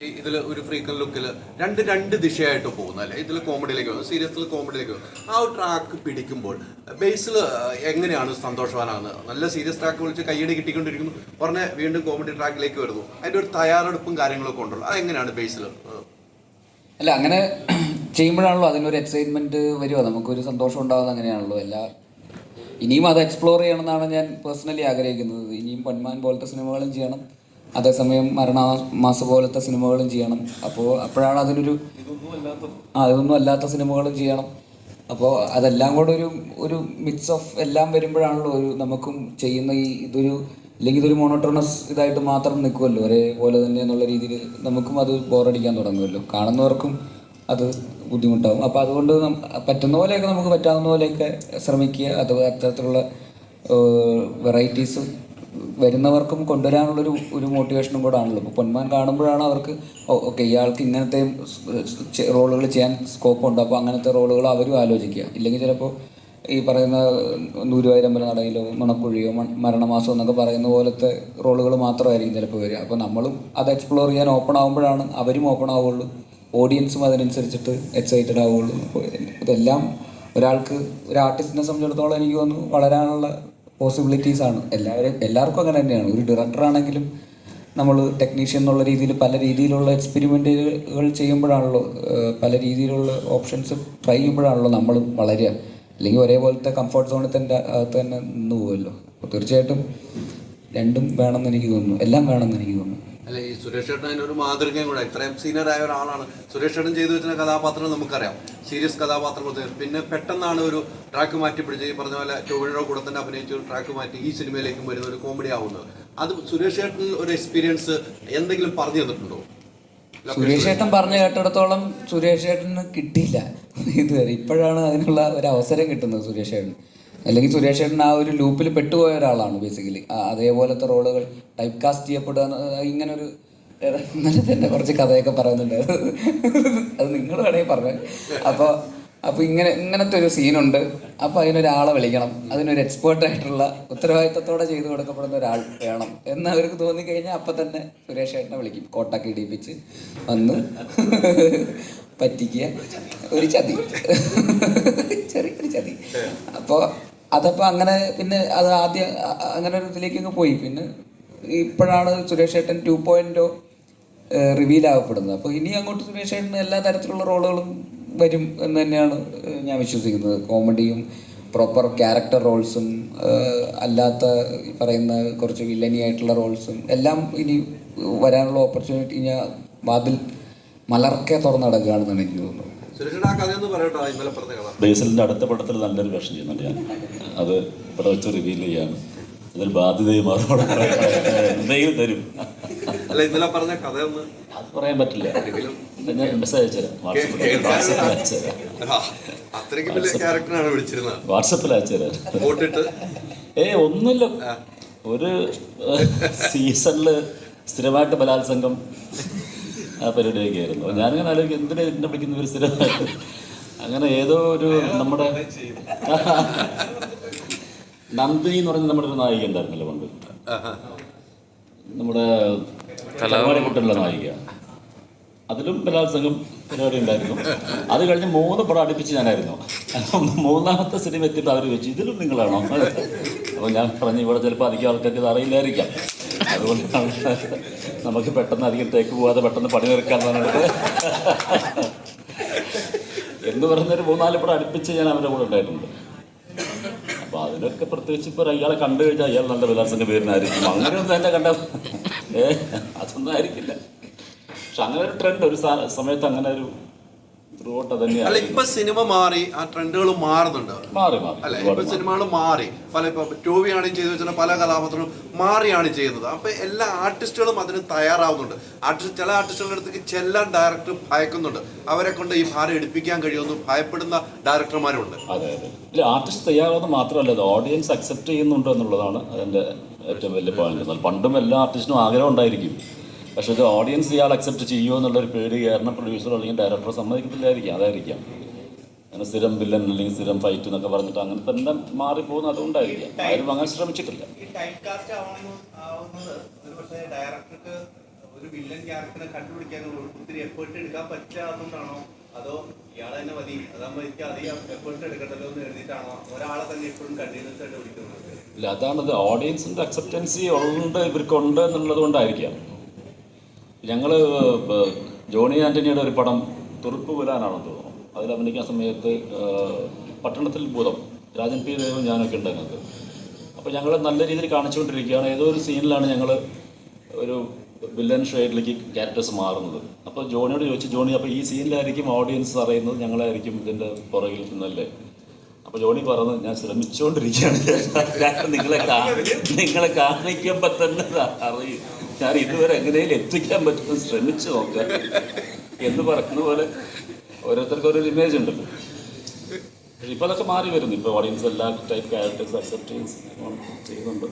ഇതിൽ ഒരു ഫ്രീക്കൻ ലുക്കിൽ രണ്ട് രണ്ട് ദിശയായിട്ട് പോകുന്നു അല്ലേ? ഇതിൽ കോമഡിയിലേക്ക് വന്നു സീരിയസിൽ കോമഡിയിലേക്ക് വന്നു. ആ ഒരു ട്രാക്ക് പിടിക്കുമ്പോൾ ബേസിൽ എങ്ങനെയാണ് സന്തോഷവാനാകുന്നത്? നല്ല സീരിയസ് ട്രാക്ക് വിളിച്ച് കയ്യടി കിട്ടിക്കൊണ്ടിരിക്കുന്നു പറഞ്ഞ വീണ്ടും കോമഡി ട്രാക്കിലേക്ക് വരുന്നു. അതിന്റെ ഒരു തയ്യാറെടുപ്പും കാര്യങ്ങളൊക്കെ ഉണ്ടല്ലോ. അതെങ്ങനെയാണ് ബേസിൽ അല്ല അങ്ങനെ ചെയ്യുമ്പോഴാണല്ലോ അതിനൊരു എക്സൈറ്റ്മെന്റ് വരിക. നമുക്കൊരു സന്തോഷം ഉണ്ടാകുന്നത് അങ്ങനെയാണല്ലോ. എല്ലാ ഇനിയും അത് എക്സ്പ്ലോർ ചെയ്യണമെന്നാണ് ഞാൻ പേഴ്സണലി ആഗ്രഹിക്കുന്നത്. ഇനിയും പൊന്മാൻ പോലത്തെ സിനിമകളും ചെയ്യണം. അതേസമയം മരണമാസ പോലത്തെ സിനിമകളും ചെയ്യണം. അപ്പോൾ അപ്പോഴാണ് അതിനൊരു ആ ഇതൊന്നും അല്ലാത്ത സിനിമകളും ചെയ്യണം. അപ്പോൾ അതെല്ലാം കൂടെ ഒരു ഒരു മിക്സ് ഓഫ് എല്ലാം വരുമ്പോഴാണല്ലോ ഒരു നമുക്കും ചെയ്യുന്ന ഈ ഇതൊരു അല്ലെങ്കിൽ ഇതൊരു മോണോട്ടോണസ് ഇതായിട്ട് മാത്രം നിൽക്കുമല്ലോ ഒരേപോലെ തന്നെ എന്നുള്ള രീതിയിൽ നമുക്കും അത് ബോറടിക്കാൻ തുടങ്ങുമല്ലോ കാണുന്നവർക്കും അത് ബുദ്ധിമുട്ടാകും അപ്പോൾ അതുകൊണ്ട് പറ്റുന്ന പോലെയൊക്കെ നമുക്ക് പറ്റാവുന്ന പോലെയൊക്കെ ശ്രമിക്കുക. അത് അത്തരത്തിലുള്ള വെറൈറ്റീസ് വരുന്നവർക്കും കൊണ്ടുവരാനുള്ളൊരു ഒരു മോട്ടിവേഷനും കൂടെ ആണല്ലോ ഇപ്പോൾ പൊന്മാൻ കാണുമ്പോഴാണ് അവർക്ക് ഓക്കെ ഇയാൾക്ക് ഇങ്ങനത്തെ റോളുകൾ ചെയ്യാൻ സ്കോപ്പ് ഉണ്ട്. അപ്പോൾ അങ്ങനത്തെ റോളുകൾ അവരും ആലോചിക്കുക. ഇല്ലെങ്കിൽ ചിലപ്പോൾ ഈ പറയുന്ന നൂരുവായൂരമ്പല നടയിലോ മണക്കുഴിയോ മരണമാസോ എന്നൊക്കെ പറയുന്ന പോലത്തെ റോളുകൾ മാത്രമായിരിക്കും ചിലപ്പോൾ വരിക. അപ്പോൾ നമ്മളും അത് എക്സ്പ്ലോർ ചെയ്യാൻ ഓപ്പൺ ആകുമ്പോഴാണ് അവരും ഓപ്പൺ ആവുള്ളൂ. ഓഡിയൻസും അതിനനുസരിച്ചിട്ട് എക്സൈറ്റഡ് ആവുള്ളൂ. അപ്പോൾ ഇതെല്ലാം ഒരാൾക്ക് ഒരു ആർട്ടിസ്റ്റിനെ സംബന്ധിച്ചിടത്തോളം എനിക്ക് തോന്നുന്നു വളരാനുള്ള പോസിബിലിറ്റീസ് ആണ്. എല്ലാവരും എല്ലാവർക്കും അങ്ങനെ തന്നെയാണ്. ഒരു ഡയറക്ടർ ആണെങ്കിലും നമ്മൾ ടെക്നീഷ്യൻ എന്നുള്ള രീതിയിൽ പല രീതിയിലുള്ള എക്സ്പെരിമെന്റുകൾ ചെയ്യുമ്പോഴാണല്ലോ പല രീതിയിലുള്ള ഓപ്ഷൻസ് ട്രൈ ചെയ്യുമ്പോഴാണല്ലോ നമ്മൾ വളരുക. അല്ലെങ്കിൽ ഒരേപോലത്തെ കംഫർട്ട് സോണിൽ തന്നെ അകത്ത് തന്നെ നിന്ന് പോകുമല്ലോ അപ്പോൾ തീർച്ചയായിട്ടും രണ്ടും വേണമെന്ന് എനിക്ക് തോന്നുന്നു. എല്ലാം വേണമെന്ന് എനിക്ക് തോന്നുന്നു. അല്ല ഈ സുരേഷ് ചേട്ടൻ അതിനൊരു ഒരു മാതൃകയും കൂടെ ഇത്രയും സീനിയർ ആയ ഒരാളാണ്. സുരേഷ് ചേട്ടൻ ചെയ്തു വെച്ച കഥാപാത്രം നമുക്കറിയാം. സീരിയസ് കഥാപാത്രം കൊടുത്തത്. പിന്നെ പെട്ടെന്നാണ് ഒരു ട്രാക്ക് മാറ്റി പിടിച്ച് ഈ പറഞ്ഞ പോലെ ടോവിനോയുടെ കൂടെ തന്നെ അഭിനയിച്ച ഒരു ട്രാക്ക് മാറ്റി ഈ സിനിമയിലേക്കും വരുന്ന ഒരു കോമഡി ആവുന്നത്. അത് സുരേഷ് ചേട്ടൻ ഒരു എക്സ്പീരിയൻസ് എന്തെങ്കിലും പറഞ്ഞു തന്നിട്ടുണ്ടോ? സുരേഷ് ഏട്ടൻ പറഞ്ഞു കേട്ടിടത്തോളം സുരേഷ് ഏട്ടന് കിട്ടിയില്ല. ഇതുവരെ ഇപ്പോഴാണ് അതിനുള്ള ഒരു അവസരം കിട്ടുന്നത് സുരേഷ് ഏട്ടൻ അല്ലെങ്കിൽ സുരേഷ് ചേട്ടൻ ആ ഒരു ലൂപ്പിൽ പെട്ടുപോയ ഒരാളാണ് ബേസിക്കലി അതേപോലത്തെ റോളുകൾ ടൈപ്പ് കാസ്റ്റ് ചെയ്യപ്പെടുക ഇങ്ങനെ ഒരു തന്നെ കുറച്ച് കഥയൊക്കെ പറയുന്നുണ്ട് അത് നിങ്ങൾ വേണമെങ്കിൽ പറഞ്ഞു. അപ്പോൾ അപ്പോൾ ഇങ്ങനെ ഇങ്ങനത്തെ ഒരു സീനുണ്ട് അപ്പോൾ അതിനൊരാളെ വിളിക്കണം. അതിനൊരു എക്സ്പേർട്ട് ആയിട്ടുള്ള ഉത്തരവാദിത്തത്തോടെ ചെയ്തു കൊടുക്കപ്പെടുന്ന ഒരാൾ വേണം. എന്ന് അവർക്ക് തോന്നിക്കഴിഞ്ഞാൽ അപ്പം തന്നെ സുരേഷ് ഏട്ടനെ വിളിക്കും. കോട്ടൊക്കെ ഇടിപ്പിച്ച് വന്ന് പറ്റിക്കുക. ഒരു ചതി. ചെറിയൊരു ചതി. അപ്പോൾ അതപ്പോൾ അങ്ങനെ പിന്നെ അത് ആദ്യം അങ്ങനെ ഒരു ഇതിലേക്കൊക്കെ പോയി. പിന്നെ ഇപ്പോഴാണ് സുരേഷ് ഏട്ടൻ ടു പോയിന്റോ റിവീൽ ആവപ്പെടുന്നത്. അപ്പോൾ ഇനി അങ്ങോട്ട് സുരേഷ് ഏട്ടന് എല്ലാ തരത്തിലുള്ള റോളുകളും വരും എന്ന് തന്നെയാണ് ഞാൻ വിശ്വസിക്കുന്നത്. കോമഡിയും പ്രോപ്പർ ക്യാരക്ടർ റോൾസും അല്ലാത്ത പറയുന്ന കുറച്ച് വില്ലനി ആയിട്ടുള്ള റോൾസും എല്ലാം ഇനി വരാനുള്ള ഓപ്പർച്യൂണിറ്റി ഞാൻ വാതിൽ മലർക്കെ തുറന്നു നടക്കുകയാണെന്നാണ് എനിക്ക് തോന്നുന്നത്. ബേസിലിന്റെ അടുത്ത പടത്തിൽ നല്ലൊരു വേഷം ചെയ്യുന്നുണ്ട് ഞാൻ. അത് ഇവിടെ വെച്ച് റിവീൽ ചെയ്യാണ്. അതിൽ ബാധ്യതയും മറുപടി എന്തെങ്കിലും തരും. അല്ല ഇന്നലെ പറഞ്ഞ കഥയൊന്ന് അത് പറയാൻ പറ്റില്ല. ഞാൻ മെസ്സേജ് അയച്ചുതരാം വാട്സപ്പിൽ അയച്ചുതരാം ആ, അത്രയ്ക്ക് വലിയ ക്യാരക്ടറാണ് വിളിച്ചിരുന്നത്. വാട്സപ്പിൽ അയച്ചുതരാം പോട്ടിട്ട് ഏ ഒന്നുമില്ല. ഒരു സീസണിൽ സ്ഥിരമായിട്ട് ബലാത്സംഗം. ആ പരിപാടിയൊക്കെ ആയിരുന്നു ഞാനിങ്ങനെ ആലോചിക്കും എന്തിനാ എന്നെ വിളിക്കുന്ന ഒരു സ്ഥിരമായിട്ട് അങ്ങനെ ഏതോ ഒരു നമ്മുടെ നന്ദിനി എന്ന് പറഞ്ഞ നമ്മുടെ ഒരു നായിക ഉണ്ടായിരുന്നല്ലോ പണ്ട്. നമ്മുടെ കലാവാടിക്കുട്ടുള്ള നായിക. അതിലും ബലാത്സംഗം പരിപാടി ഉണ്ടായിരുന്നു. അത് കഴിഞ്ഞ് മൂന്ന് പടം അടുപ്പിച്ച് ഞാനായിരുന്നു. മൂന്നാമത്തെ സിനിമ എത്തിയിട്ട് അവർ വെച്ചു ഇതിലും നിങ്ങളാണോ? അപ്പോൾ ഞാൻ പറഞ്ഞു ഇവിടെ ചിലപ്പോൾ അധികം ആൾക്കാർക്ക് ഇത് അറിയില്ലായിരിക്കാം. അതുകൊണ്ടാണ് നമുക്ക് പെട്ടെന്ന് അധികം തേക്ക് പോകാതെ പെട്ടെന്ന് പണി പറഞ്ഞിട്ട്. എന്ന് പറഞ്ഞൊരു മൂന്നാൽ പടം അടുപ്പിച്ച് ഞാൻ അവരുടെ കൂടെ ഉണ്ടായിട്ടുണ്ട്. അപ്പോൾ അതിനൊക്കെ പ്രത്യേകിച്ച് ഇപ്പോൾ അയാളെ കണ്ടു കഴിഞ്ഞാൽ അയാൾ നല്ല വിലാസിന്റെ പേരിനായിരിക്കും. അങ്ങനെയൊന്നും തന്നെ കണ്ട ഏ അതൊന്നും ആയിരിക്കില്ല. പക്ഷെ അങ്ങനെ ഒരു ട്രെൻഡ് ഒരു സമയത്ത് അങ്ങനെ ഒരു അല്ല ഇപ്പൊ സിനിമ മാറി ആ ട്രെൻഡുകൾ മാറുന്നുണ്ട്. മാറി മാറി. അല്ല ഇപ്പൊ സിനിമകൾ മാറി. പല ഇപ്പൊ ആണ് ചെയ്തു വെച്ചാൽ പല കഥാപാത്രങ്ങളും മാറിയാണ് ചെയ്യുന്നത്. അപ്പൊ എല്ലാ ആർട്ടിസ്റ്റുകളും അതിന് തയ്യാറാവുന്നുണ്ട്. ആർട്ടിസ്റ്റ് ചില ആർട്ടിസ്റ്റുകളുടെ അടുത്തേക്ക് ചെല്ലാൻ ഡയറക്ടർ ഭയക്കുന്നുണ്ട്. അവരെ കൊണ്ട് ഈ ഭാരം എടുപ്പിക്കാൻ കഴിയുമെന്ന് ഭയപ്പെടുന്ന ഡയറക്ടർമാരുണ്ട് അതെ അതെ. ആർട്ടിസ്റ്റ് തയ്യാറാവുന്നത് മാത്രമല്ല ഓഡിയൻസ് അക്സെപ്റ്റ് ചെയ്യുന്നുണ്ടോ എന്നുള്ളതാണ് അതിന്റെ ഏറ്റവും വലിയ പോയിന്റ് പണ്ടും എല്ലാ ആർട്ടിസ്റ്റിനും ആഗ്രഹം ഉണ്ടായിരിക്കും. പക്ഷെ ഒരു ഓഡിയൻസ് ഇയാൾ അക്സെപ്റ്റ് ചെയ്യുമോ എന്നുള്ളൊരു പേടി കാരണം പ്രൊഡ്യൂസർ അല്ലെങ്കിൽ ഡയറക്ടർ സമ്മതിക്കത്തില്ലായിരിക്കും. അതായിരിക്കാം. അങ്ങനെ സ്ഥിരം വില്ലൻ അല്ലെങ്കിൽ സ്ഥിരം ഫൈറ്റ് എന്നൊക്കെ പറഞ്ഞിട്ട് അങ്ങനെ തന്നെ മാറിപ്പോകുന്ന അതുകൊണ്ടായിരിക്കാം. ആരും അങ്ങനെ ശ്രമിച്ചിട്ടില്ല. ഒരു വില്ലൻ ക്യാരക്ടറെ കണ്ടുപിടിക്കാൻ ഒത്തിരി എഫേർട്ട് എടുക്കാൻ പറ്റാത്തതുകൊണ്ടാണോ? അതോ തന്നെ മതി. അതാകുമ്പോൾ എനിക്ക് അധികം എഫേർട്ട് എടുക്കണ്ടല്ലോ എന്ന് എഴുതിയിട്ടാണോ ഒരാളെ തന്നെ എപ്പോഴും കണ്ടിന്യൂസ് ആയിട്ട് പിടിക്കുന്നത് ഇല്ല അതാണത് ഓഡിയൻസിന്റെ അക്സെപ്റ്റൻസി ഉണ്ട് ഇവർക്കുണ്ട് എന്നുള്ളത് കൊണ്ടായിരിക്കാം. ഞങ്ങൾ ജോണി ആന്റണിയുടെ ഒരു പടം തുറുപ്പ് പുലാനാണെന്ന് തോന്നുന്നു. അതിൽ അഭിനയിക്കുന്ന സമയത്ത് പട്ടണത്തിൽ ഭൂതം രാജൻ പി ദേവും ഞാനൊക്കെ ഉണ്ട് അതിനകത്ത്. അപ്പോൾ ഞങ്ങൾ നല്ല രീതിയിൽ കാണിച്ചുകൊണ്ടിരിക്കുകയാണ്. ഏതോ ഒരു സീനിലാണ് ഞങ്ങൾ ഒരു വില്ലൻ ഷെയ്ഡിലേക്ക് ക്യാരക്ടേഴ്സ് മാറുന്നത്. അപ്പോൾ ജോണിയോട് ചോദിച്ചു ജോണി അപ്പോൾ ഈ സീനിലായിരിക്കും ഓഡിയൻസ് അറിയുന്നത്? ഞങ്ങളായിരിക്കും ഇതിന്റെ പുറകിൽ നിന്നല്ലേ? അപ്പോൾ ജോണി പറഞ്ഞു ഞാൻ ശ്രമിച്ചുകൊണ്ടിരിക്കുകയാണ് നിങ്ങളെ നിങ്ങളെ കാണിക്കുമ്പോൾ തന്നെ അറിയും. ഞാൻ ഇതുവരെ എങ്ങനെയും എത്തിക്കാൻ പറ്റും ശ്രമിച്ചു നോക്കാം എന്ന് പറയുന്ന പോലെ ഓരോരുത്തർക്കും ഒരു ഇമേജ് ഉണ്ടല്ലോ. ഇപ്പോൾ അതൊക്കെ മാറി വരുന്നു. ഇപ്പോൾ ഓഡിയൻസ് എല്ലാ ടൈപ്പ് ക്യാരക്ടേഴ്സ് അക്സെപ്റ്റ് ചെയ്യുന്നുണ്ട്.